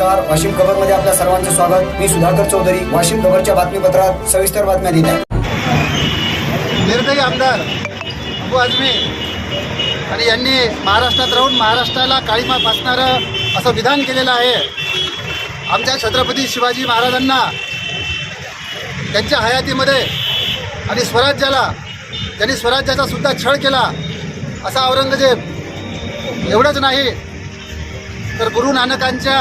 नमस्कार. वाशिम खबरमध्ये आपल्या सर्वांचे स्वागत. मी सुधाकर चौधरी वाशिम खबरच्या बातमीपत्रात सविस्तर बातम्या देत आहे. निर्दयी आमदार अबू आझमी आणि यांनी महाराष्ट्रात राहून महाराष्ट्राला काळीमा फासणारं असं विधान केलेलं आहे. आमच्या छत्रपती शिवाजी महाराजांना त्यांच्या हयातीमध्ये आणि स्वराज्याला त्यांनी स्वराज्याचा सुद्धा छळ केला असा औरंगजेब एवढंच नाही तर गुरु नानकांच्या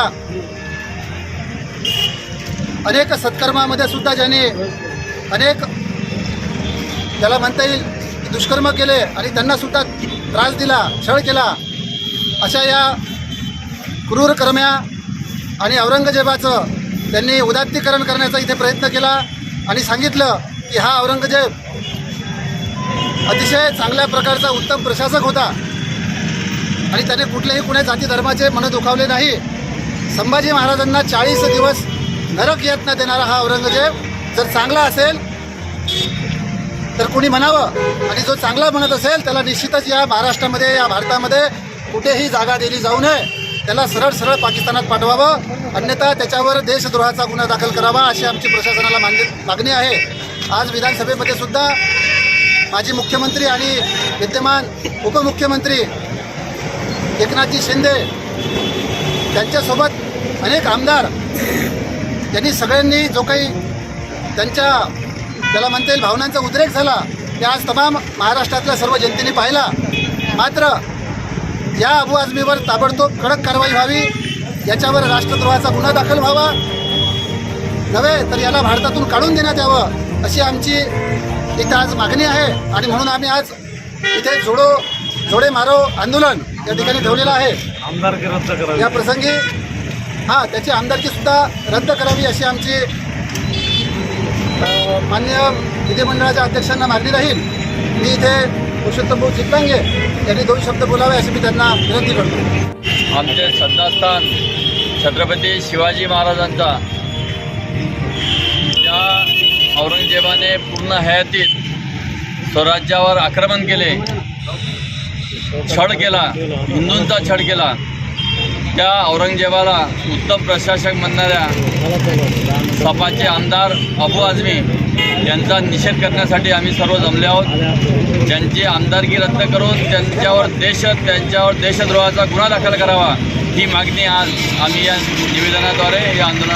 अनेक सत्कर्मामध्ये सुद्धा ज्यांनी अनेक त्याला म्हणता येईल की दुष्कर्म केले आणि त्यांना सुद्धा त्रास दिला छळ केला अशा या क्रूर कर्म्या आणि औरंगजेबाचं त्यांनी उदात्तीकरण करण्याचा इथे प्रयत्न केला आणि सांगितलं की हा औरंगजेब अतिशय चांगल्या प्रकारचा उत्तम प्रशासक होता. आणि त्याने कुठल्याही कुण्या जाती धर्माचे मन दुखावले नाही. संभाजी महाराजांना चाळीस दिवस नरक यत्न देणारा हा औरंगजेब जर चांगला असेल तर कुणी म्हणावं? आणि जो चांगला म्हणत असेल त्याला निश्चितच या महाराष्ट्रामध्ये या भारतामध्ये कुठेही जागा दिली जाऊ नये. त्याला सरळ सरळ पाकिस्तानात पाठवावं. अन्यथा त्याच्यावर देशद्रोहाचा गुन्हा दाखल करावा अशी आमची प्रशासनाला मान्य मागणी आहे. आज विधानसभेमध्ये सुद्धा माजी मुख्यमंत्री आणि विद्यमान उपमुख्यमंत्री एकनाथजी शिंदे त्यांच्यासोबत अनेक आमदार त्यांनी सगळ्यांनी जो काही त्यांच्या त्याला म्हणता येईल भावनांचा उद्रेक झाला ते आज तमाम महाराष्ट्रातल्या सर्व जनतेने पाहिला. मात्र या अबू आझमीवर ताबडतोब कडक कारवाई व्हावी याच्यावर राष्ट्रद्रोहाचा गुन्हा दाखल व्हावा नव्हे तर याला भारतातून काढून देण्यात यावं अशी आमची इथं आज मागणी आहे. आणि म्हणून आम्ही आज इथे जोडो जोडे मारो आंदोलन या ठिकाणी ठेवलेलं आहे. आमदारकी रद्द करावी? या प्रसंगी हां त्याची आमदारकी सुद्धा रद्द करावी अशी आमची अ, मान्य विधिमंडळाच्या अध्यक्षांना मागणी राहील. मी इथे पुरुषोत्तम भाऊ चितलांगे यांनी दोन शब्द बोलावे अशी मी त्यांना विनंती करतो. आमचे श्रद्धास्थान छत्रपती शिवाजी महाराजांचा. ज्या औरंगजेबाने पूर्ण हयातीत स्वराज्यावर आक्रमण केले. छळ केला हिंदूंचा छळ केला. त्या औरंगजेबाला उत्तम प्रशासक म्हणणाऱ्या सपाचे आमदार अबू आझमी यांचा निषेध करण्यासाठी आम्ही सर्व जमले आहोत. त्यांची आमदारकी रद्द करून त्यांच्यावर देश त्यांच्यावर देशद्रोहाचा गुन्हा दाखल करावा ही मागणी आज आम्ही या निवेदनाद्वारे या आंदोलन